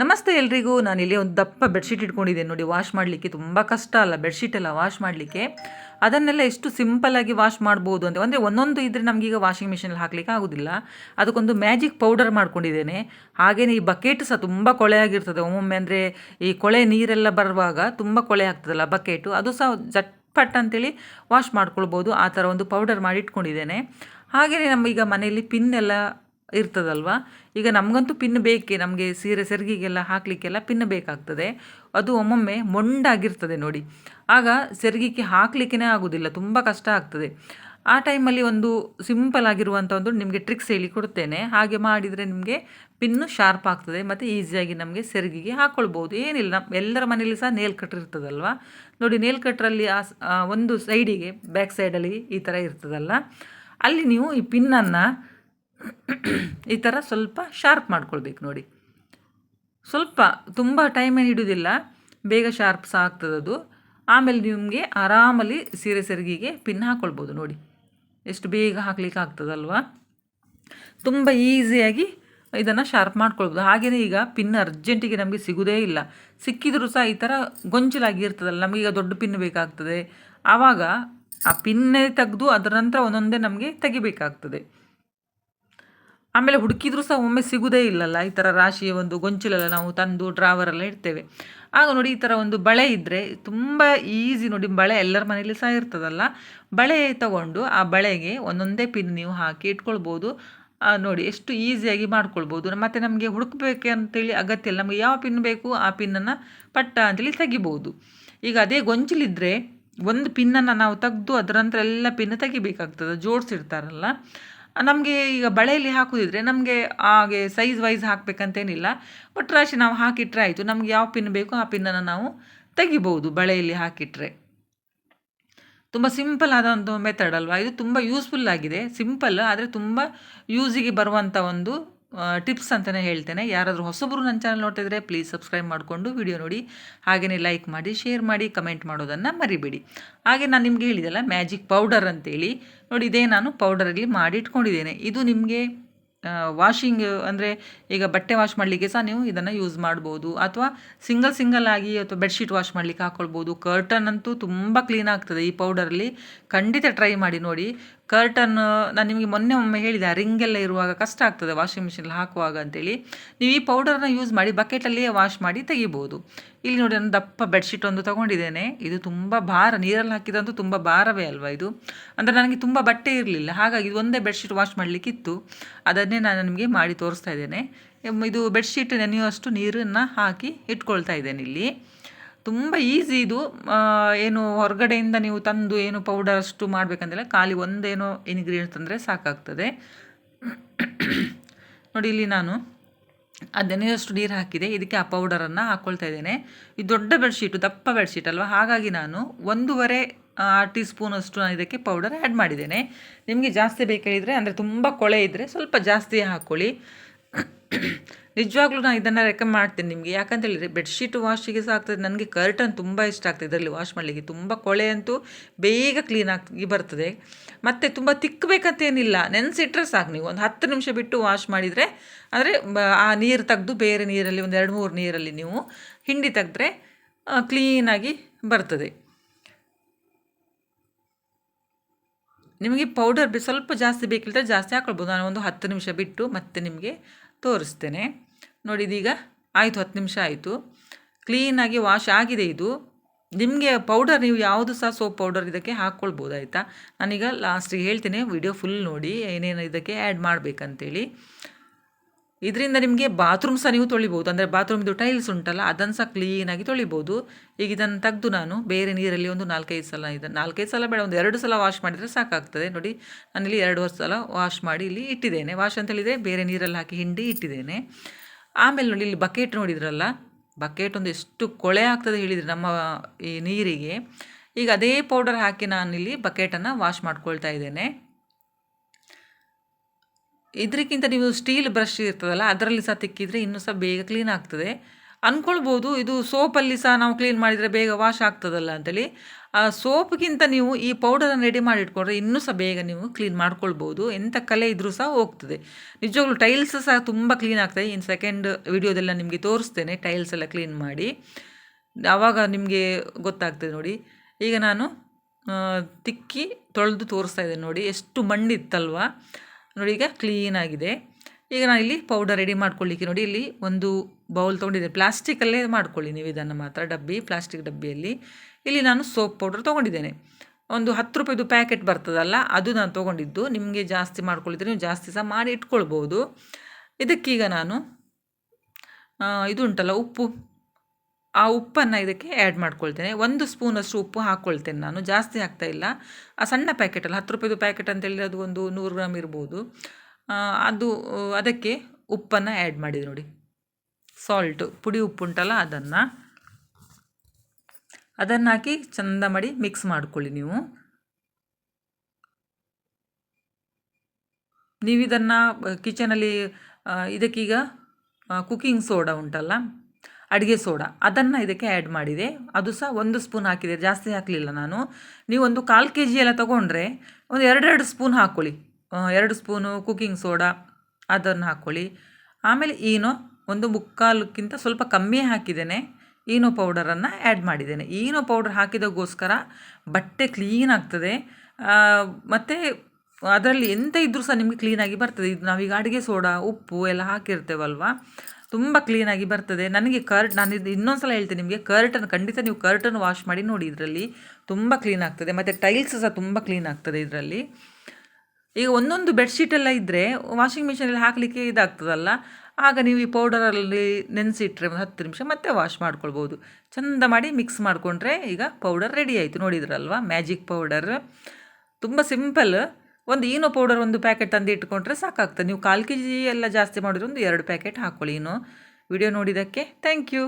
ನಮಸ್ತೆ ಎಲ್ರಿಗೂ. ನಾನು ಇಲ್ಲಿ ಒಂದು ದಪ್ಪ ಬೆಡ್ಶೀಟ್ ಇಟ್ಕೊಂಡಿದ್ದೇನೆ ನೋಡಿ. ವಾಶ್ ಮಾಡಲಿಕ್ಕೆ ತುಂಬ ಕಷ್ಟ ಅಲ್ಲ. ಬೆಡ್ಶೀಟ್ ಎಲ್ಲ ವಾಶ್ ಮಾಡಲಿಕ್ಕೆ. ಅದನ್ನೆಲ್ಲ ಎಷ್ಟು ಸಿಂಪಲ್ಲಾಗಿ ವಾಶ್ ಮಾಡ್ಬೋದು ಅಂತ. ಅಂದರೆ ಒಂದೊಂದು ಇದ್ದರೆ ನಮಗೀಗ ವಾಷಿಂಗ್ ಮಿಷಿನಲ್ಲಿ ಹಾಕಲಿಕ್ಕೆ ಆಗೋದಿಲ್ಲ. ಅದಕ್ಕೊಂದು ಮ್ಯಾಜಿಕ್ ಪೌಡರ್ ಮಾಡ್ಕೊಂಡಿದ್ದೇನೆ. ಹಾಗೆಯೇ ಈ ಬಕೆಟ್ ಸಹ ತುಂಬ ಕೊಳೆ ಆಗಿರ್ತದೆ. ಒಮ್ಮೊಮ್ಮೆ ಅಂದರೆ ಈ ಕೊಳೆ ನೀರೆಲ್ಲ ಬರುವಾಗ ತುಂಬ ಕೊಳೆ ಆಗ್ತದಲ್ಲ ಬಕೆಟು. ಅದು ಸಹ ಜಟ್ಪಟ್ ಅಂತೇಳಿ ವಾಶ್ ಮಾಡ್ಕೊಳ್ಬೋದು. ಆ ಥರ ಒಂದು ಪೌಡರ್ ಮಾಡಿ ಇಟ್ಕೊಂಡಿದ್ದೇನೆ. ಹಾಗೆಯೇ ನಮ್ಮೀಗ ಮನೆಯಲ್ಲಿ ಪಿನ್ ಎಲ್ಲ ಇರ್ತದಲ್ವಾ? ಈಗ ನಮಗಂತೂ ಪಿನ್ ಬೇಕೇ? ನಮಗೆ ಸೀರೆ ಸೆರಗಿಗೆಲ್ಲ ಹಾಕಲಿಕ್ಕೆಲ್ಲ ಪಿನ್ ಬೇಕಾಗ್ತದೆ. ಅದು ಒಮ್ಮೊಮ್ಮೆ ಮೊಂಡಾಗಿರ್ತದೆ ನೋಡಿ. ಆಗ ಸೆರಗಿಗೆ ಹಾಕಲಿಕ್ಕೇ ಆಗೋದಿಲ್ಲ, ತುಂಬ ಕಷ್ಟ ಆಗ್ತದೆ. ಆ ಟೈಮಲ್ಲಿ ಒಂದು ಸಿಂಪಲ್ ಆಗಿರುವಂಥ ಒಂದು ನಿಮಗೆ ಟ್ರಿಕ್ಸ್ ಹೇಳಿ ಕೊಡ್ತೇನೆ. ಹಾಗೆ ಮಾಡಿದರೆ ನಿಮಗೆ ಪಿನ್ನು ಶಾರ್ಪ್ ಆಗ್ತದೆ, ಮತ್ತು ಈಸಿಯಾಗಿ ನಮಗೆ ಸೆರಗಿಗೆ ಹಾಕ್ಕೊಳ್ಬೋದು ಏನಿಲ್ಲ ನಮ್ಮ ಎಲ್ಲರ ಮನೇಲಿ ಸಹ ನೇಲ್ ಕಟ್ರ್ ಇರ್ತದಲ್ವ? ನೋಡಿ, ನೇಲ್ ಕಟ್ರಲ್ಲಿ ಆ ಆ, ಒಂದು ಸೈಡಿಗೆ ಬ್ಯಾಕ್ ಸೈಡಲ್ಲಿ ಈ ಥರ ಇರ್ತದಲ್ಲ? ಅಲ್ಲಿ ನೀವು ಈ ಪಿನ್ನನ್ನು ಈ ಥರ ಸ್ವಲ್ಪ ಶಾರ್ಪ್ ಮಾಡ್ಕೊಳ್ಬೇಕು ನೋಡಿ. ಸ್ವಲ್ಪ ತುಂಬ ಟೈಮೇನು ಹಿಡಿಯೋದಿಲ್ಲ ಬೇಗ ಶಾರ್ಪ್ ಸಹ ಆಗ್ತದದು. ಆಮೇಲೆ ನಿಮಗೆ ಆರಾಮಲ್ಲಿ ಸೀರೆ ಸೆರಗಿಗೆ ಪಿನ್ ಹಾಕ್ಕೊಳ್ಬೋದು ನೋಡಿ. ಎಷ್ಟು ಬೇಗ ಹಾಕ್ಲಿಕ್ಕೆ ಆಗ್ತದಲ್ವಾ? ತುಂಬ ಈಸಿಯಾಗಿ ಇದನ್ನು ಶಾರ್ಪ್ ಮಾಡ್ಕೊಳ್ಬೋದು. ಹಾಗೆಯೇ ಈಗ ಪಿನ್ ಅರ್ಜೆಂಟಿಗೆ ನಮಗೆ ಸಿಗೋದೇ ಇಲ್ಲ. ಸಿಕ್ಕಿದರೂ ಸಹ ಈ ಥರ ಗೊಂಚಲಾಗಿ ಇರ್ತದಲ್ಲ ನಮಗೀಗ ದೊಡ್ಡ ಪಿನ್ ಬೇಕಾಗ್ತದೆ. ಆವಾಗ ಆ ಪಿನ್ನೇ ತೆಗೆದು ಅದರ ನಂತರ ಒಂದೊಂದೇ ನಮಗೆ ತೆಗಿಬೇಕಾಗ್ತದೆ. ಆಮೇಲೆ ಹುಡುಕಿದ್ರೂ ಸಹ ಒಮ್ಮೆ ಸಿಗುವುದೇ ಇಲ್ಲಲ್ಲ. ಈ ಥರ ರಾಶಿಯ ಒಂದು ಗೊಂಚಲೆಲ್ಲ ನಾವು ತಂದು ಡ್ರಾವರೆಲ್ಲ ಇಡ್ತೇವೆ. ಆಗ ನೋಡಿ ಈ ಥರ ಒಂದು ಬಳೆ ಇದ್ದರೆ ತುಂಬ ಈಸಿ ನೋಡಿ ಬಳೆ ಎಲ್ಲರ ಮನೇಲಿ ಸಹ ಇರ್ತದಲ್ಲ. ಬಳೆ ತಗೊಂಡು ಆ ಬಳೆಗೆ ಒಂದೊಂದೇ ಪಿನ್ ನೀವು ಹಾಕಿ ಇಟ್ಕೊಳ್ಬೋದು. ನೋಡಿ ಎಷ್ಟು ಈಸಿಯಾಗಿ ಮಾಡ್ಕೊಳ್ಬೋದು. ಮತ್ತು ನಮಗೆ ಹುಡುಕಬೇಕು ಅಂತೇಳಿ ಅಗತ್ಯ ಇಲ್ಲ. ನಮಗೆ ಯಾವ ಪಿನ್ ಬೇಕು ಆ ಪಿನ್ನನ್ನು ಪಟ್ಟ ಅಂತೇಳಿ ತೆಗಿಬೋದು. ಈಗ ಅದೇ ಗೊಂಚಲಿದ್ದರೆ ಒಂದು ಪಿನ್ನನ್ನು ನಾವು ತೆಗೆದು ಅದರ ನಂತರ ಎಲ್ಲ ಪಿನ್ ತೆಗಿಬೇಕಾಗ್ತದೆ. ಜೋಡಿಸಿರ್ತಾರಲ್ಲ. ನಮಗೆ ಈಗ ಬಳೆಯಲ್ಲಿ ಹಾಕೋದಿದ್ರೆ ನಮಗೆ ಹಾಗೆ ಸೈಜ್ ವೈಸ್ ಹಾಕಬೇಕಂತೇನಿಲ್ಲ. ಬಟ್ ರಾಶಿ ನಾವು ಹಾಕಿಟ್ರೆ ಆಯಿತು. ನಮ್ಗೆ ಯಾವ ಪಿನ್ ಬೇಕು ಆ ಪಿನ್ನನ್ನು ನಾವು ತೆಗಿಬೋದು ಬಳೆಯಲ್ಲಿ ಹಾಕಿಟ್ರೆ. ತುಂಬ ಸಿಂಪಲ್ ಆದ ಒಂದು ಮೆಥಡ್ ಅಲ್ವಾ? ಇದು ತುಂಬ ಯೂಸ್ಫುಲ್ ಆಗಿದೆ. ಸಿಂಪಲ್ ಆದರೆ ತುಂಬ ಯೂಸಿಗೆ ಬರುವಂಥ ಒಂದು ಟಿಪ್ಸ್ ಅಂತಲೇ ಹೇಳ್ತೇನೆ. ಯಾರಾದರೂ ಹೊಸಬರು ನನ್ನ ಚಾನಲ್ ನೋಡ್ತಿದ್ರೆ ಪ್ಲೀಸ್ ಸಬ್ಸ್ಕ್ರೈಬ್ ಮಾಡಿಕೊಂಡು ವಿಡಿಯೋ ನೋಡಿ. ಹಾಗೆಯೇ ಲೈಕ್ ಮಾಡಿ ಶೇರ್ ಮಾಡಿ ಕಮೆಂಟ್ ಮಾಡೋದನ್ನು ಮರಿಬೇಡಿ. ಹಾಗೆ ನಾನು ನಿಮಗೆ ಹೇಳಿದೆಲ್ಲ ಮ್ಯಾಜಿಕ್ ಪೌಡರ್ ಅಂತೇಳಿ. ನೋಡಿ, ಇದೇ ನಾನು ಪೌಡರಲ್ಲಿ ಮಾಡಿಟ್ಕೊಂಡಿದ್ದೇನೆ ಇದು ನಿಮಗೆ ವಾಷಿಂಗ್ ಅಂದರೆ ಈಗ ಬಟ್ಟೆ ವಾಶ್ ಮಾಡಲಿಕ್ಕೆ ಸಹ ನೀವು ಇದನ್ನು ಯೂಸ್ ಮಾಡ್ಬೋದು. ಅಥವಾ ಸಿಂಗಲ್ ಸಿಂಗಲ್ ಆಗಿ ಅಥವಾ ಬೆಡ್ಶೀಟ್ ವಾಶ್ ಮಾಡಲಿಕ್ಕೆ ಹಾಕ್ಕೊಳ್ಬೋದು ಕರ್ಟನ್ ಅಂತೂ ತುಂಬ ಕ್ಲೀನ್ ಆಗ್ತದೆ ಈ ಪೌಡರಲ್ಲಿ ಖಂಡಿತ ಟ್ರೈ ಮಾಡಿ ನೋಡಿ. ಕರ್ಟನ್ ನಾನು ನಿಮಗೆ ಮೊನ್ನೆ ಒಮ್ಮೆ ಹೇಳಿದೆ ಎಲ್ಲ ಇರುವಾಗ ಕಷ್ಟ ಆಗ್ತದೆ ವಾಷಿಂಗ್ ಮಿಷಿನಲ್ಲಿ ಹಾಕುವಾಗ ಅಂತೇಳಿ. ನೀವು ಈ ಪೌಡರನ್ನು ಯೂಸ್ ಮಾಡಿ ಬಕೆಟಲ್ಲಿಯೇ ವಾಶ್ ಮಾಡಿ ತೆಗಿಬೋದು. ಇಲ್ಲಿ ನೋಡಿ ನಾನು ದಪ್ಪ ಬೆಡ್ಶೀಟ್ ಒಂದು ತಗೊಂಡಿದ್ದೇನೆ. ಇದು ತುಂಬ ಭಾರ, ನೀರಲ್ಲಿ ಹಾಕಿದಂತೂ ತುಂಬ ಭಾರವೇ ಅಲ್ವಾ ಇದು? ಅಂದರೆ ನನಗೆ ತುಂಬ ಬಟ್ಟೆ ಇರಲಿಲ್ಲ, ಹಾಗಾಗಿ ಇದು ಒಂದೇ ಬೆಡ್ಶೀಟ್ ವಾಶ್ ಮಾಡಲಿಕ್ಕಿತ್ತು. ಅದನ್ನೇ ನಾನು ನಿಮಗೆ ಮಾಡಿ ತೋರಿಸ್ತಾ ಇದ್ದೇನೆ. ಇದು ಬೆಡ್ಶೀಟ್ ನೆನೆಯುವಷ್ಟು ನೀರನ್ನು ಹಾಕಿ ಇಟ್ಕೊಳ್ತಾ ಇದ್ದೇನೆ ಇಲ್ಲಿ. ತುಂಬ ಈಸಿ ಇದು. ಏನು ಹೊರಗಡೆಯಿಂದ ನೀವು ತಂದು ಏನು ಪೌಡರ್ ಅಷ್ಟು ಮಾಡಬೇಕಂದ್ರೆ ಖಾಲಿ ಒಂದೇನೋ ಇನ್ಗ್ರೀಡಿಯೆಂಟ್ ಅಂದರೆ ಸಾಕಾಗ್ತದೆ. ನೋಡಿ ಇಲ್ಲಿ ನಾನು ಅದನ್ನೇಷ್ಟು ನೀರು ಹಾಕಿದೆ. ಇದಕ್ಕೆ ಆ ಪೌಡರನ್ನು ಹಾಕ್ಕೊಳ್ತಾ ಇದ್ದೇನೆ. ಇದು ದೊಡ್ಡ ಬೆಡ್ಶೀಟು ದಪ್ಪ ಬೆಡ್ಶೀಟ್ ಅಲ್ವಾ? ಹಾಗಾಗಿ ನಾನು ಒಂದೂವರೆ ಟೀ ಸ್ಪೂನಷ್ಟು ನಾನು ಇದಕ್ಕೆ ಪೌಡರ್ ಆ್ಯಡ್ ಮಾಡಿದ್ದೇನೆ. ನಿಮಗೆ ಜಾಸ್ತಿ ಬೇಕಾಗಿದ್ದರೆ ಅಂದರೆ ತುಂಬ ಕೊಳೆ ಇದ್ದರೆ ಸ್ವಲ್ಪ ಜಾಸ್ತಿ ಹಾಕ್ಕೊಳ್ಳಿ ನಿಜವಾಗ್ಲೂ ನಾನು ಇದನ್ನು ರೆಕಮೆಂಡ್ ಮಾಡ್ತೀನಿ ನಿಮಗೆ. ಯಾಕಂತ ಬೆಡ್ಶೀಟ್ ವಾಶಿಗೆ ಸಹ ಆಗ್ತದೆ. ನನಗೆ ಕರ್ಟನ್ ತುಂಬ ಇಷ್ಟ ಆಗ್ತದೆ ಇದರಲ್ಲಿ ವಾಶ್ ಮಾಡಲಿಕ್ಕೆ. ತುಂಬ ಕೊಳೆ ಅಂತೂ ಬೇಗ ಕ್ಲೀನ್ ಆಗಿ ಬರ್ತದೆ. ಮತ್ತು ತುಂಬ ತಿಕ್ಕಬೇಕಂತೇನಿಲ್ಲ ನೆನೆಸಿಟ್ರೆ ಸಾಕು ನೀವು. ಒಂದು ಹತ್ತು ನಿಮಿಷ ಬಿಟ್ಟು ವಾಶ್ ಮಾಡಿದರೆ, ಅಂದರೆ ಆ ನೀರು ತೆಗೆದು ಬೇರೆ ನೀರಲ್ಲಿ ಒಂದು ಎರಡು ಮೂರು ನೀರಲ್ಲಿ ನೀವು ಹಿಂಡಿ ತೆಗೆದ್ರೆ ಕ್ಲೀನಾಗಿ ಬರ್ತದೆ. ನಿಮಗೆ ಪೌಡರ್ ಸ್ವಲ್ಪ ಜಾಸ್ತಿ ಬೇಕಿಲ್ಲದ್ರೆ ಜಾಸ್ತಿ ಹಾಕೊಳ್ಬೋದು. ನಾನು ಒಂದು ಹತ್ತು ನಿಮಿಷ ಬಿಟ್ಟು ಮತ್ತೆ ನಿಮಗೆ ತೋರಿಸ್ತೇನೆ. ನೋಡಿ, ಇದೀಗ ಆಯಿತು, ಹತ್ತು ನಿಮಿಷ ಆಯಿತು. ಕ್ಲೀನಾಗಿ ವಾಶ್ ಆಗಿದೆ ಇದು. ನಿಮಗೆ ಪೌಡರ್ ನೀವು ಯಾವುದು ಸಹ ಸೋಪ್ ಪೌಡರ್ ಇದಕ್ಕೆ ಹಾಕ್ಕೊಳ್ಬೋದು, ಆಯಿತಾ? ನಾನೀಗ ಲಾಸ್ಟಿಗೆ ಹೇಳ್ತೇನೆ ವಿಡಿಯೋ ಫುಲ್ ನೋಡಿ ಏನೇನು ಇದಕ್ಕೆ ಆ್ಯಡ್ ಮಾಡಬೇಕಂತೇಳಿ. ಇದರಿಂದ ನಿಮಗೆ ಬಾತ್ರೂಮ್ ಸಹ ನೀವು ತೊಳಿಬೋದು ಅಂದರೆ ಬಾತ್ರೂಮ್ದು ಟೈಲ್ಸ್ ಉಂಟಲ್ಲ, ಅದನ್ನು ಸಹ ಕ್ಲೀನಾಗಿ ತೊಳಿಬೋದು ಈಗ ಇದನ್ನು ತೆಗೆದು ನಾನು ಬೇರೆ ನೀರಲ್ಲಿ ಒಂದು ನಾಲ್ಕೈದು ಸಲ ಇದೆ. ನಾಲ್ಕೈದು ಸಲ ಬೇಡ, ಒಂದು ಎರಡು ಸಲ ವಾಶ್ ಮಾಡಿದರೆ ಸಾಕಾಗ್ತದೆ. ನೋಡಿ, ನಾನಿಲ್ಲಿ ಎರಡು ಸಲ ವಾಶ್ ಮಾಡಿ ಇಲ್ಲಿ ಇಟ್ಟಿದ್ದೇನೆ. ವಾಶ್ ಅಂತ ಹೇಳಿದರೆ ಬೇರೆ ನೀರಲ್ಲಿ ಹಾಕಿ ಹಿಂಡಿ ಇಟ್ಟಿದ್ದೇನೆ. ಆಮೇಲೆ ನೋಡಿ, ಇಲ್ಲಿ ಬಕೆಟ್ ನೋಡಿದ್ರಲ್ಲ ಬಕೆಟ್ ಒಂದು ಎಷ್ಟು ಕೊಳೆ ಆಗ್ತದೆ ಹೇಳಿದರೆ ನಮ್ಮ, ಈ ನೀರಿಗೆ. ಈಗ ಅದೇ ಪೌಡರ್ ಹಾಕಿ ನಾನಿಲ್ಲಿ ಬಕೆಟನ್ನು ವಾಶ್ ಮಾಡ್ಕೊಳ್ತಾ ಇದ್ದೇನೆ. ಇದಕ್ಕಿಂತ ನೀವು ಸ್ಟೀಲ್ ಬ್ರಷ್ ಇರ್ತದಲ್ಲ, ಅದರಲ್ಲಿ ಸಹ ತಿಕ್ಕಿದರೆ ಇನ್ನೂ ಸಹ ಬೇಗ ಕ್ಲೀನ್ ಆಗ್ತದೆ. ಅಂದ್ಕೊಳ್ಬೋದು ಇದು ಸೋಪಲ್ಲಿ ಸಹ ನಾವು ಕ್ಲೀನ್ ಮಾಡಿದರೆ ಬೇಗ ವಾಶ್ ಆಗ್ತದಲ್ಲ ಅಂತೇಳಿ. ಆ ಸೋಪ್ಗಿಂತ ನೀವು ಈ ಪೌಡರನ್ನು ರೆಡಿ ಮಾಡಿ ಇಟ್ಕೊಂಡ್ರೆ ಇನ್ನೂ ಸಹ ಬೇಗ ನೀವು ಕ್ಲೀನ್ ಮಾಡ್ಕೊಳ್ಬೋದು. ಎಂಥ ಕಲೆ ಇದ್ರೂ ಸಹ ಹೋಗ್ತದೆ. ನಿಜವಾಗ್ಲೂ ಟೈಲ್ಸ್ ಸಹ ತುಂಬ ಕ್ಲೀನ್ ಆಗ್ತದೆ. ಇನ್ನು ಸೆಕೆಂಡ್ ವಿಡಿಯೋದೆಲ್ಲ ನಿಮಗೆ ತೋರಿಸ್ತೇನೆ ಟೈಲ್ಸ್ ಎಲ್ಲ ಕ್ಲೀನ್ ಮಾಡಿ. ಆವಾಗ ನಿಮಗೆ ಗೊತ್ತಾಗ್ತದೆ ನೋಡಿ. ಈಗ ನಾನು ತಿಕ್ಕಿ ತೊಳೆದು ತೋರಿಸ್ತಾ ಇದ್ದೇನೆ ನೋಡಿ. ಎಷ್ಟು ಮಣ್ಣಿತ್ತಲ್ವ. ನೋಡಿ ಈಗ ಕ್ಲೀನಾಗಿದೆ ಈಗ ನಾನು ಇಲ್ಲಿ ಪೌಡರ್ ರೆಡಿ ಮಾಡ್ಕೊಳ್ಳಿಕ್ಕೆ ನೋಡಿ ಇಲ್ಲಿ ಒಂದು ಬೌಲ್ ತೊಗೊಂಡಿದ್ದೆ. ಪ್ಲಾಸ್ಟಿಕಲ್ಲೇ ಮಾಡ್ಕೊಳ್ಳಿ ನೀವು ಇದನ್ನು ಮಾತ್ರ, ಡಬ್ಬಿ ಪ್ಲಾಸ್ಟಿಕ್ ಡಬ್ಬಿಯಲ್ಲಿ. ಇಲ್ಲಿ ನಾನು ಸೋಪ್ ಪೌಡರ್ ತೊಗೊಂಡಿದ್ದೇನೆ. ಒಂದು ಹತ್ತು ರೂಪಾಯಿದು ಪ್ಯಾಕೆಟ್ ಬರ್ತದಲ್ಲ, ಅದು ನಾನು ತೊಗೊಂಡಿದ್ದು. ನಿಮಗೆ ಜಾಸ್ತಿ ಮಾಡ್ಕೊಳ್ಳಿದ್ರೆ ನೀವು ಜಾಸ್ತಿ ಸಹ ಮಾಡಿ ಇಟ್ಕೊಳ್ಬೋದು. ಇದಕ್ಕೀಗ ನಾನು ಇದು ಉಂಟಲ್ಲ ಉಪ್ಪು. ಆ ಉಪ್ಪನ್ನು ಇದಕ್ಕೆ ಆ್ಯಡ್ ಮಾಡ್ಕೊಳ್ತೇನೆ. ಒಂದು ಸ್ಪೂನಷ್ಟು ಉಪ್ಪು ಹಾಕ್ಕೊಳ್ತೇನೆ ನಾನು. ಜಾಸ್ತಿ ಹಾಕ್ತಾ ಇಲ್ಲ. ಆ ಸಣ್ಣ ಪ್ಯಾಕೆಟಲ್ಲಿ ಹತ್ತು ರೂಪಾಯಿದು ಪ್ಯಾಕೆಟ್ ಅಂತೇಳಿ ಅದು ಒಂದು ನೂರು ಗ್ರಾಮ್ ಇರ್ಬೋದು. ಅದು, ಅದಕ್ಕೆ ಉಪ್ಪನ್ನು ಆ್ಯಡ್ ಮಾಡಿದೆ ನೋಡಿ. ಸಾಲ್ಟು ಪುಡಿ ಉಪ್ಪು ಉಂಟಲ್ಲ ಅದನ್ನು. ಅದನ್ನು ಹಾಕಿ ಚಂದ ಮಾಡಿ ಮಿಕ್ಸ್ ಮಾಡ್ಕೊಳ್ಳಿ ನೀವು. ನೀವಿದನ್ನು, ಕಿಚನಲ್ಲಿ ಇದಕ್ಕೀಗ ಕುಕ್ಕಿಂಗ್ ಸೋಡಾ ಉಂಟಲ್ಲ. ಅಡುಗೆ ಸೋಡಾ. ಅದನ್ನು ಇದಕ್ಕೆ ಆ್ಯಡ್ ಮಾಡಿದೆ. ಅದು ಸಹ ಒಂದು ಸ್ಪೂನ್ ಹಾಕಿದೆ. ಜಾಸ್ತಿ ಹಾಕಲಿಲ್ಲ ನಾನು. ನೀವೊಂದು ಕಾಲು ಕೆ ಜಿ ಎಲ್ಲ ತೊಗೊಂಡ್ರೆ ಒಂದು ಎರಡೆರಡು ಸ್ಪೂನ್ ಹಾಕ್ಕೊಳ್ಳಿ ಎರಡು ಸ್ಪೂನು ಕುಕ್ಕಿಂಗ್ ಸೋಡಾ ಅದನ್ನು ಹಾಕ್ಕೊಳ್ಳಿ ಆಮೇಲೆ ಈನೋ ಒಂದು ಮುಕ್ಕಾಲಕ್ಕಿಂತ ಸ್ವಲ್ಪ ಕಮ್ಮಿ ಹಾಕಿದ್ದೇನೆ. ಈನೋ ಪೌಡರನ್ನು ಆ್ಯಡ್ ಮಾಡಿದ್ದೇನೆ. ಈನೋ ಪೌಡರ್ ಹಾಕಿದಗೋಸ್ಕರ ಬಟ್ಟೆ ಕ್ಲೀನ್ ಆಗ್ತದೆ. ಮತ್ತು ಅದರಲ್ಲಿ ಎಂತ ಇದ್ದರೂ ಸಹ ನಿಮಗೆ ಕ್ಲೀನಾಗಿ ಬರ್ತದೆ. ಇದು ನಾವೀಗ ಅಡುಗೆ ಸೋಡಾ, ಉಪ್ಪು ಎಲ್ಲ ಹಾಕಿರ್ತೇವಲ್ವ? ತುಂಬ ಕ್ಲೀನಾಗಿ ಬರ್ತದೆ. ನನಗೆ ಕರ್ಟ್ ನಾನು ಇದು ಇನ್ನೊಂದು ಸಲ ಹೇಳ್ತೀನಿ ನಿಮಗೆ, ಕರ್ಟನ್ ಖಂಡಿತ ನೀವು ಕರ್ಟನ್ ವಾಶ್ ಮಾಡಿ ನೋಡಿ ಇದರಲ್ಲಿ ತುಂಬ ಕ್ಲೀನ್ ಆಗ್ತದೆ. ಮತ್ತು ಟೈಲ್ಸ್ ಸಹ ತುಂಬ ಕ್ಲೀನ್ ಆಗ್ತದೆ ಇದರಲ್ಲಿ. ಈಗ ಒಂದೊಂದು ಬೆಡ್ಶೀಟೆಲ್ಲ ಇದ್ದರೆ ವಾಷಿಂಗ್ ಮಿಷಿನಲ್ಲಿ ಹಾಕಲಿಕ್ಕೆ ಇದಾಗ್ತದಲ್ಲ. ಆಗ ನೀವು ಈ ಪೌಡರಲ್ಲಿ ನೆನೆಸಿಟ್ರೆ ಒಂದು ಹತ್ತು ನಿಮಿಷ ಮತ್ತೆ ವಾಶ್ ಮಾಡ್ಕೊಳ್ಬೋದು. ಚಂದ ಮಾಡಿ ಮಿಕ್ಸ್ ಮಾಡಿಕೊಂಡ್ರೆ ಈಗ ಪೌಡರ್ ರೆಡಿ ಆಯಿತು. ನೋಡಿದ್ರಲ್ವ? ಮ್ಯಾಜಿಕ್ ಪೌಡರ್ ತುಂಬ ಸಿಂಪಲ್ ಒಂದು ಈನೋ ಪೌಡರ್ ಒಂದು ಪ್ಯಾಕೆಟ್ ತಂದು ಇಟ್ಕೊಂಡ್ರೆ ಸಾಕಾಗ್ತದೆ. ನೀವು ಕಾಲು ಕೆ ಜಿ ಎಲ್ಲ ಜಾಸ್ತಿ ಮಾಡಿದ್ರೆ ಒಂದು ಎರಡು ಪ್ಯಾಕೆಟ್ ಹಾಕ್ಕೊಳ್ಳಿ ಇನ್ನು ವಿಡಿಯೋ ನೋಡಿದ್ದಕ್ಕೆ ಥ್ಯಾಂಕ್ ಯು